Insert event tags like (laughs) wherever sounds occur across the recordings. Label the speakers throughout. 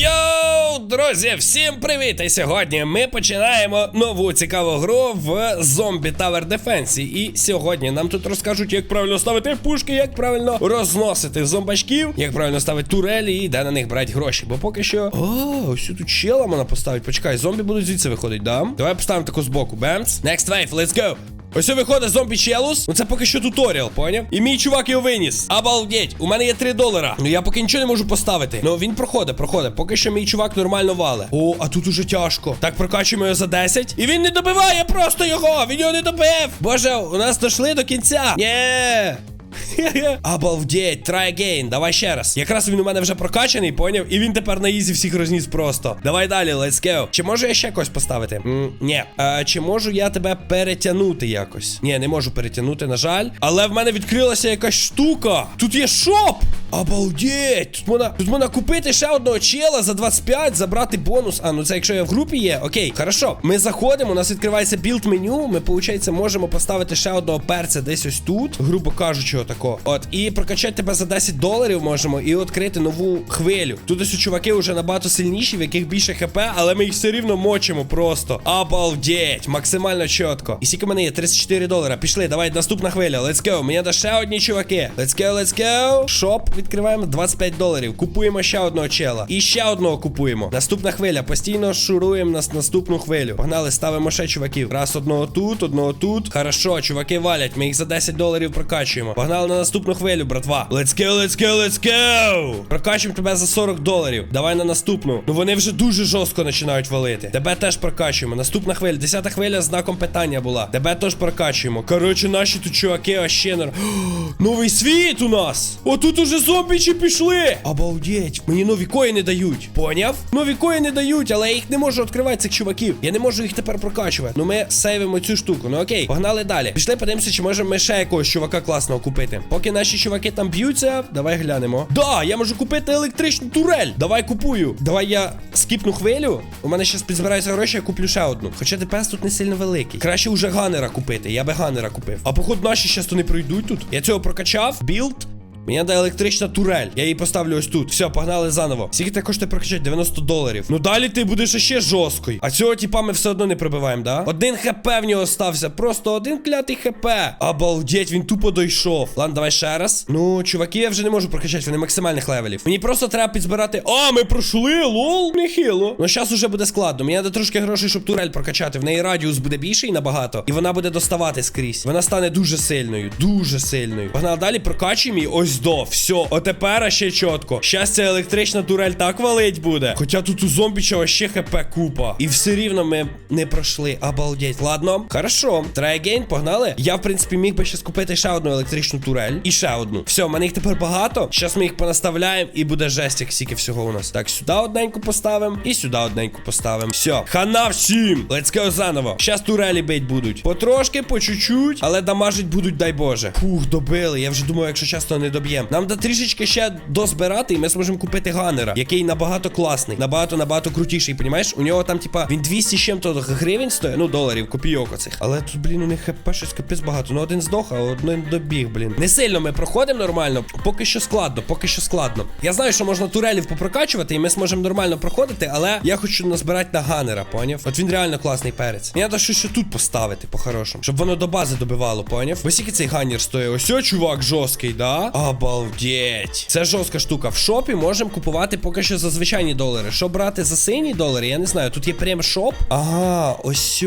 Speaker 1: Йоу, друзі, всім привіт! І сьогодні ми починаємо нову цікаву гру в Zombie Tower Defense. І сьогодні нам тут розкажуть, як правильно ставити пушки, як правильно розносити зомбачків, як правильно ставити турелі і де на них брати гроші. Бо поки що. О, ось тут чела можна поставити. Почекай, зомбі будуть звідси виходити, да? Давай поставимо таку збоку. Бемс. Next wave, let's go. Ось виходить зомбі челус. Ну це поки що туторіал, поняв? І мій чувак його виніс. Обалдеть, у мене є 3 долара. Ну я поки нічого не можу поставити. Ну він проходить, проходить. Поки що мій чувак нормально вале. О, а тут уже тяжко. Так прокачуємо його за 10. І він не добиває просто його. Він його не добив. Боже, у нас дошли до кінця. Нє. (laughs) Обалдеть, try again, давай ще раз. Якраз він у мене вже прокачаний, поняв? І він тепер на ізі всіх розніс просто. Давай далі, let's go. Чи можу я ще когось поставити? М, ні. Чи можу я тебе перетягнути якось? Ні, не можу перетягнути, на жаль. Але в мене відкрилася якась штука. Тут є шоп. Обалдеть! Тут можна, тут можна купити ще одного чела за 25, забрати бонус. А, ну це якщо я в групі є. Окей, хорошо. Ми заходимо, у нас відкривається білд меню. Ми, виходить, можемо поставити ще одного перця десь ось тут, грубо кажучи, отако. От, і прокачати тебе за 10 доларів можемо і відкрити нову хвилю. Тут ось чуваки вже набагато сильніші, в яких більше хп, але ми їх все рівно мочимо просто. Обалдеть! Максимально чітко. І скільки мене є? 34 долара. Пішли, давай, наступна хвиля. Let's go. Мені да ще одні чуваки. Let's go, let's go. Шоп відкриваємо 25 доларів. Купуємо ще одного чела. І ще одного купуємо. Наступна хвиля. Постійно шуруємо нас наступну хвилю. Погнали, ставимо ще чуваків. Раз одного тут, одного тут. Хорошо, чуваки валять. Ми їх за 10 доларів прокачуємо. Погнали на наступну хвилю, братва. Let's go, let's go, let's go. Прокачуємо тебе за 40 доларів. Давай на наступну. Ну вони вже дуже жорстко починають валити. Тебе теж прокачуємо. Наступна хвиля. Десята хвиля знаком питання була. Тебе теж прокачуємо. Коротше, наші тут чуваки вообще нар... (gasps) Новий світ у нас! Отут уже зомбічі пішли! Обалдеть, мені нові коїни дають. Поняв? Нові коїни дають, але я їх не можу відкривати, цих чуваків. Я не можу їх тепер прокачувати. Ну ми сейвимо цю штуку. Ну окей, погнали далі. Пішли, подивимося, чи можемо ми ще якогось чувака класного купити. Поки наші чуваки там б'ються, давай глянемо. Да, я можу купити електричну турель. Давай купую. Давай я скіпну хвилю. У мене зараз підзбираються гроші, я куплю ще одну. Хоча ДПС тут не сильно великий. Краще уже ганера купити. Я би ганера купив. А походу наші щас то не пройдуть тут. Я цього прокачав. Білд. Мені треба електрична турель. Я її поставлю ось тут. Все, погнали заново. Скільки ти коштує прокачати? 90 доларів. Ну далі ти будеш ще жорсткий. А цього типа ми все одно не пробиваємо, да? Один хп в нього стався. Просто один клятий хп. Обалдеть, він тупо дойшов. Ладно, давай ще раз. Ну, чуваки, я вже не можу прокачати, вони максимальних левелів. Мені просто треба підзбирати. А, ми пройшли, лол, нехило. Ну, зараз уже буде складно. Мені треба трошки грошей, щоб турель прокачати. В неї радіус буде більший набагато. І вона буде доставати скрізь. Вона стане дуже сильною. Дуже сильною. Погнали далі, прокачуємо її. Ось до. Все. Отепер ще чітко. Щас ця електрична турель так валить буде. Хоча тут у зомбіча ще хп купа. І все рівно ми не пройшли. Обалдеть. Ладно. Хорошо. Again, погнали. Я, в принципі, міг би ще скупити ще одну електричну турель. І ще одну. Все, в мене їх тепер багато. Щас ми їх понаставляємо і буде жесть, як стільки всього у нас. Так, сюди одненьку поставимо. І сюди одненьку поставимо. Все. Хана всім. Let's go заново. Щас турелі бить будуть. Потрошки, по чуть-чуть, але дамажить будуть, дай Боже. Фух, добили. Я вже думаю, якщо часто не доб'ємо. Нам да трішечки ще дозбирати, і ми зможемо купити ганера, який набагато класний, набагато набагато крутіший. Понімаєш? У нього там, типа, він 200 з чим-то гривень стоїть, ну доларів, копійок оцих. Але тут, блін, у них хп щось капець багато. Ну один здох, а один добіг, блін. Не сильно ми проходимо нормально. Поки що складно, поки що складно. Я знаю, що можна турелів попрокачувати, і ми зможемо нормально проходити, але я хочу назбирати на ганера, поняв? От він реально класний перець. Мені треба щось тут поставити, по-хорошому. Щоб воно до бази добивало, поняв? Ось який цей ганер стоїть. Ось о, чувак жорсткий, да? Обалдеть. Це жорстка штука. В шопі можемо купувати поки що за звичайні долари. Що брати за сині долари? Я не знаю. Тут є прям шоп. Ага, ось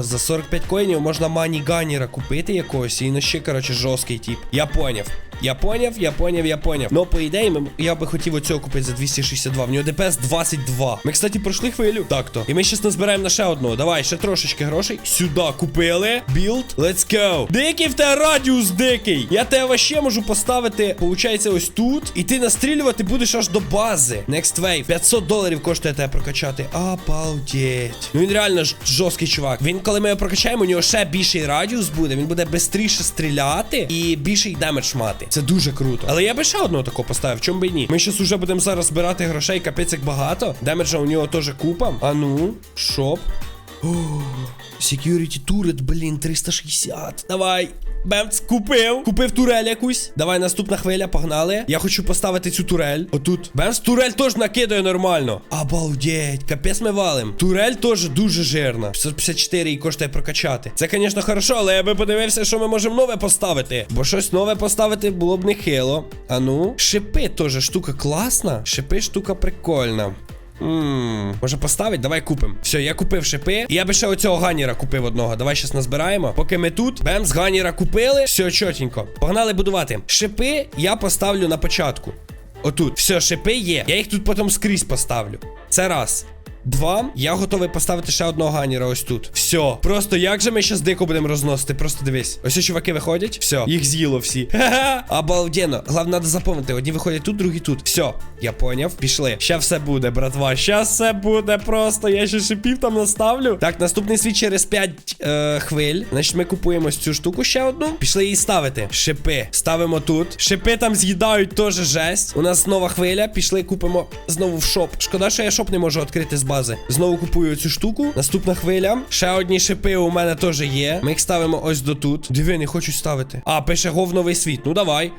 Speaker 1: за 45 коїнів можна мані ганера купити якогось. І на ще, коротше, жорсткий тип. Я поняв. Я поняв, я поняв, я поняв. Ну, по ідеї, ми, я би хотів оцього купити за 262. В нього ДПС 22. Ми, кстати, пройшли хвилю. Так то. І ми щас назбираємо на ще одного. Давай, ще трошечки грошей. Сюди купили. Білд. Let's go. Дикий в тебе радіус дикий. Я тебе вообще можу поставити, получається, ось тут. І ти настрілювати будеш аж до бази. Next wave. 500 доларів коштує тебе прокачати. Обалдеть. Ну він реально ж жорсткий чувак. Він, коли ми його прокачаємо, у нього ще більший радіус буде. Він буде швидше стріляти і більший демедж мати. Це дуже круто. Але я би ще одного такого поставив, чому би ні. Ми щас уже будемо зараз збирати грошей, капець як багато. Демеджа у нього теж купа. А ну, шоп. Security turret, блін, 360. Давай. Бемц, купив. Купив турель якусь. Давай наступна хвиля, погнали. Я хочу поставити цю турель. Отут. Бемц, турель теж накидає нормально. Обалдеть, капець ми валим. Турель теж дуже жирна. 554 і коштує прокачати. Це, звісно, хорошо, але я би подивився, що ми можемо нове поставити. Бо щось нове поставити було б не хило. А ну, шипи теж штука класна. Шипи штука прикольна. Ммм, може поставить? Давай купимо. Все, я купив шипи. Я би ще оцього ганіра купив одного. Давай щас назбираємо. Поки ми тут, бем, з ганіра купили. Все чотенько. Погнали будувати. Шипи я поставлю на початку. Отут. Все, шипи є. Я їх тут потім скрізь поставлю. Це раз. Два. Я готовий поставити ще одного ганіра ось тут. Все. Просто як же ми щас дико будемо розносити? Просто дивись. Ось ці чуваки виходять. Все, їх з'їло всі. Ха-ха. (laughs) Обалденно. Головне, треба запомнити. Одні виходять тут, другі тут. Все, я поняв. Пішли. Ща все буде, братва. Ща все буде просто. Я ще шипів там наставлю. Так, наступний світ через 5 е, хвиль. Значить, ми купуємо цю штуку ще одну. Пішли її ставити. Шипи. Ставимо тут. Шипи там з'їдають теж жесть. У нас нова хвиля. Пішли, купимо знову в шоп. Шкода, що я шоп не можу відкрити з бази. Знову купую цю штуку. Наступна хвиля. Ще одні шипи у мене теж є. Ми їх ставимо ось до тут. Диви, не хочу ставити. А, пише гов новий світ. Ну давай.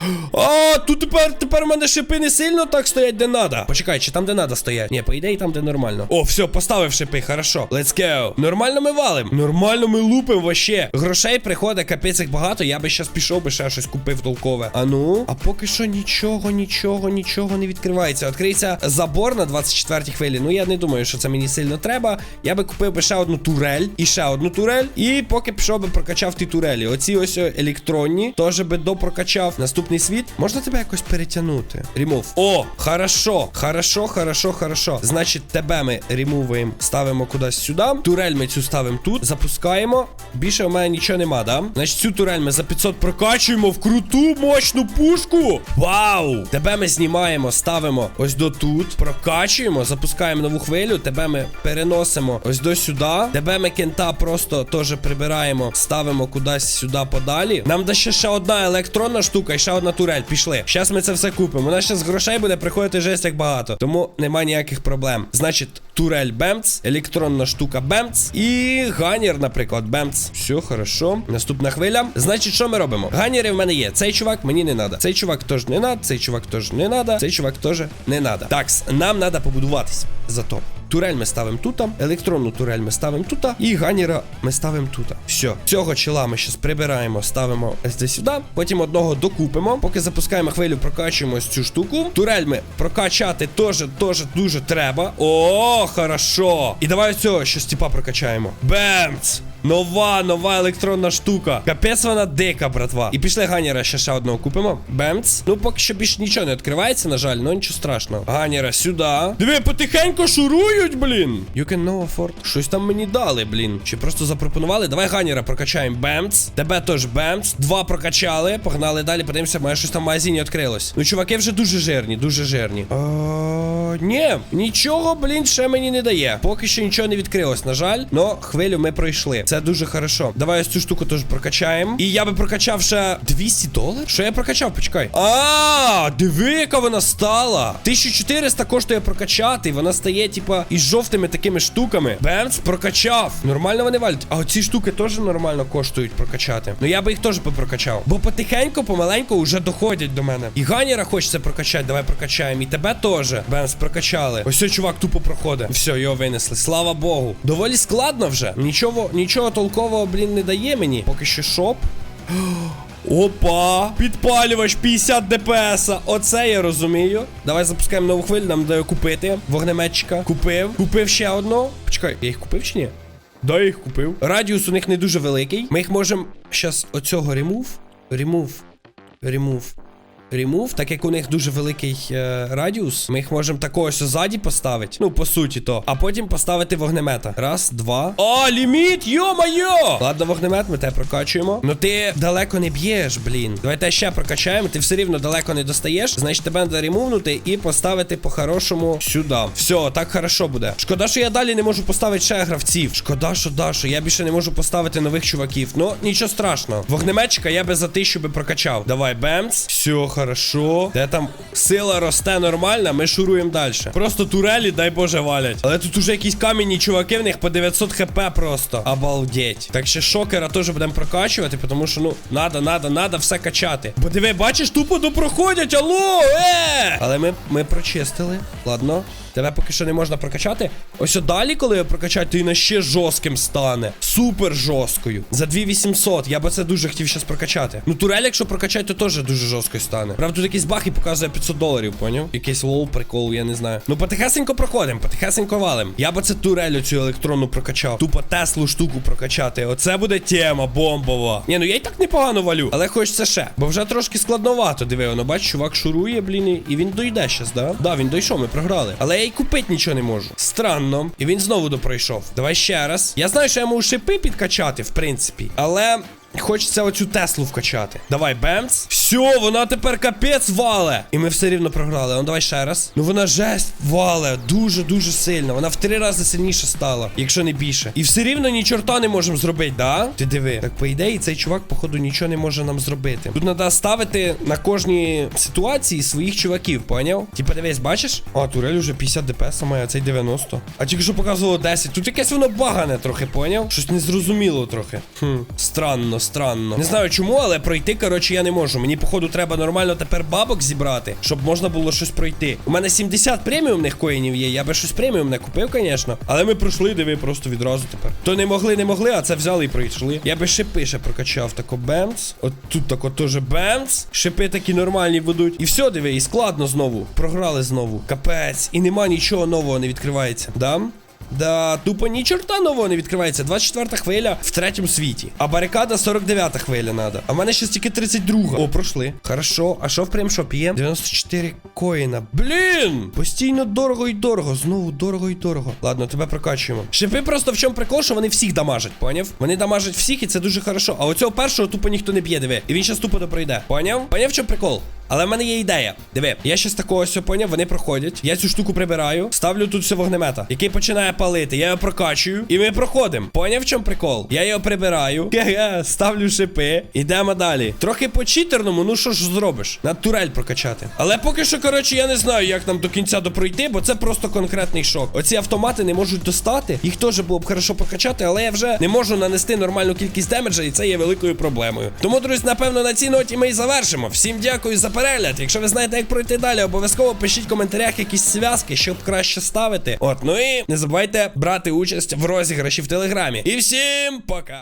Speaker 1: (gasps) А, тут тепер тепер у мене шипи не сильно так стоять, де надо. Почекай, чи там, де надо стоять? Ні, по ідеї там, де нормально. О, все, поставив шипи, хорошо. Let's go. Нормально ми валим. Нормально ми лупим вообще. Грошей приходить, капець їх багато. Я би щас пішов би ще щось купив толкове. А ну, а поки що нічого, нічого, нічого не відкривається. Відкриється забор на 24-й хвилі. Ну я не думаю, що це мені сильно треба. Я би купив би ще одну турель і ще одну турель. І поки пішов би прокачав ті турелі. Оці ось електронні, теж би допрокачав. Наступний світ. Можна тебе якось перетягнути? Ремов. О, хорошо. Хорошо, хорошо, хорошо. Значить, тебе ми ремувуємо, ставимо кудись сюди. Турель ми цю ставимо тут. Запускаємо. Більше у мене нічого нема, да? Значить, цю турель ми за 500 прокачуємо в круту мощну пушку. Вау! Тебе ми знімаємо, ставимо ось до тут. Прокачуємо, запускаємо нову хвилю. Тебе ми переносимо ось до сюди. Тебе ми кента просто теж прибираємо, ставимо кудись сюди подалі. Нам да ще ще одна електронна штука і ще одна турель. Пішли. Зараз ми це все купимо. У нас зараз грошей буде приходити жесть як багато. Тому нема ніяких проблем. Значить, турель Бемц, електронна штука Бемц і ганір, наприклад, Бемц. Все, хорошо. Наступна хвиля. Значить, що ми робимо? Ганіри в мене є. Цей чувак мені не надо. Цей чувак теж не надо. Цей чувак теж не надо. Цей чувак теж не надо. Так, нам треба побудуватись. Зато. Турель ми ставимо тут, електронну турель ми ставимо тут, і ганіра ми ставимо тут. Все, цього чола ми зараз прибираємо, ставимо ось сюди. Потім одного докупимо. Поки запускаємо хвилю, прокачуємо цю штуку. Турель ми прокачати теж, теж дуже треба. О, хорошо. І давай цього щось типа прокачаємо. Бемц! Нова, нова електронна штука. Капець вона дика, братва. І пішли ганіра ще ще одного купимо. Бемц. Ну, поки що більш нічого не відкривається, на жаль, ну нічого страшного. Ганіра сюди. Диви, потихеньку шурують, блін. You can no afford. Щось там мені дали, блін. Чи просто запропонували? Давай ганіра прокачаємо. Бемц. Тебе теж бемц. Два прокачали. Погнали далі, подивимося, моє щось там в магазині відкрилось. Ну, чуваки вже дуже жирні, дуже жирні. Ні, нічого, блін, ще мені не дає. Поки що нічого не відкрилось, на жаль. Но хвилю ми пройшли. Це дуже хорошо. Давай цю штуку теж прокачаємо. І я би прокачав ще 200 доларів? Що я прокачав? Почекай. А, диви, яка вона стала. 1400 коштує прокачати. Вона стає, типа, із жовтими такими штуками. Бемц, прокачав. Нормально вони валять. А оці штуки теж нормально коштують прокачати. Ну я би їх теж попрокачав. Бо потихеньку, помаленьку вже доходять до мене. І Ганіра хочеться прокачати. Давай прокачаємо. І тебе теж. Бемц, прокачали. Ось цей чувак тупо проходить. Все, його винесли. Слава Богу. Доволі складно вже. Нічого, нічого толкового, блін, не дає мені. Поки що шоп. (gasps) Опа! Підпалювач 50 ДПС. Оце я розумію. Давай запускаємо нову хвилю, нам дає купити. Вогнеметчика. Купив. Купив ще одну. Почекай, я їх купив чи ні? Да, я їх купив. Радіус у них не дуже великий. Ми їх можемо щас оцього ремув. Ремув. Ремув. Ремув, так як у них дуже великий е, радіус, ми їх можемо такого ось ззаді поставити. Ну, по суті, то. А потім поставити вогнемета. Раз, два. О, ліміт! Йо-майо! Ладно, вогнемет, ми тебе прокачуємо. Ну ти далеко не б'єш, блін. Давайте ще прокачаємо. Ти все рівно далеко не достаєш. Значить, тебе треба ремувнути і поставити по-хорошому сюди. Все, так хорошо буде. Шкода, що я далі не можу поставити ще гравців. Шкода, що да, що я більше не можу поставити нових чуваків. Ну, нічого страшного. Вогнеметчика я би за тисячу би прокачав. Давай, бемц. Все, хорошо. Де там сила росте нормально, ми шуруємо далі. Просто турелі, дай Боже, валять. Але тут уже якісь камінні чуваки, в них по 900 хп просто. Обалдеть. Так ще шокера теж будемо прокачувати, тому що, ну, надо, надо, надо все качати. Бо диви, бачиш, тупо допроходять, алло, е! Але ми, ми прочистили. Ладно. Тебе поки що не можна прокачати. Ось далі, коли я прокачаю, то і на ще жорстким стане. Супер жорсткою. За 2800. Я би це дуже хотів щас прокачати. Ну, турель, якщо прокачати, то теж дуже жорсткою стане. Правда, тут якийсь баг і показує 500 доларів, поняв? Якийсь лол, прикол, я не знаю. Ну, потихесенько проходимо, потихесенько валим. Я би це турель цю електронну прокачав. Тупо Теслу штуку прокачати. Оце буде тема бомбова. Ні, ну я й так непогано валю, але хочеться ще. Бо вже трошки складновато. Диви, воно бач, чувак шурує, блін, і- він дойде щас, да? Да, він дійшов, ми програли. Але я й купити нічого не можу. Странно. І він знову допройшов. Давай ще раз. Я знаю, що я можу шипи підкачати, в принципі. Але. Хочеться оцю Теслу вкачати. Давай, бемц. Все, вона тепер капець вале. І ми все рівно програли. Ну давай ще раз. Ну вона жесть вале. Дуже-дуже сильно. Вона в три рази сильніше стала, якщо не більше. І все рівно ні чорта не можемо зробити, да? Ти диви. Так по ідеї, цей чувак, походу, нічого не може нам зробити. Тут треба ставити на кожній ситуації своїх чуваків, поняв? Типа дивись, бачиш? А, турель уже 50 ДПС має, а цей 90. А тільки що показувало 10. Тут якесь воно багане трохи, поняв? Щось незрозуміло трохи. Хм, странно, странно. Не знаю чому, але пройти, коротше, я не можу. Мені, походу, треба нормально тепер бабок зібрати, щоб можна було щось пройти. У мене 70 преміумних коїнів є. Я би щось преміумне купив, звісно. Але ми пройшли, диви, просто відразу тепер. То не могли, не могли, а це взяли і пройшли. Я би шипи ще прокачав. Тако бемц. От тут тако теж бемц. Шипи такі нормальні ведуть. І все, диви, і складно знову. Програли знову. Капець. І нема нічого нового не відкривається. Дам? Да, тупо ні чорта нового не відкривається. 24-та хвиля в третьому світі. А барикада 49-та хвиля надо. А в мене ще тільки 32. О, пройшли. Хорошо. А що в прем-шопі є? 94 коїна. Блін! Постійно дорого і дорого. Знову дорого і дорого. Ладно, тебе прокачуємо. Шипи просто в чому прикол, що вони всіх дамажать, поняв? Вони дамажать всіх, і це дуже хорошо. А оцього першого тупо ніхто не б'є, диви. І він щас тупо допройде. Поняв? Поняв, в чому прикол? Але в мене є ідея. Диви, я з такого поняв, вони проходять. Я цю штуку прибираю, ставлю тут все вогнемета, який починає палити. Я його прокачую, і ми проходимо. Поняв, в чому прикол? Я його прибираю, (laughs) ставлю шипи, ідемо далі. Трохи по читерному, ну що ж зробиш? На турель прокачати. Але поки що, коротше, я не знаю, як нам до кінця допройти, бо це просто конкретний шок. Оці автомати не можуть достати. Їх теж було б хорошо прокачати, але я вже не можу нанести нормальну кількість демеджа, і це є великою проблемою. Тому, друзі, напевно, на цій ноті ми і завершимо. Всім дякую за перегляд. Якщо ви знаєте, як пройти далі, обов'язково пишіть в коментарях якісь зв'язки, щоб краще ставити. От, ну і не забувайте брати участь в розіграші в телеграмі. І всім пока!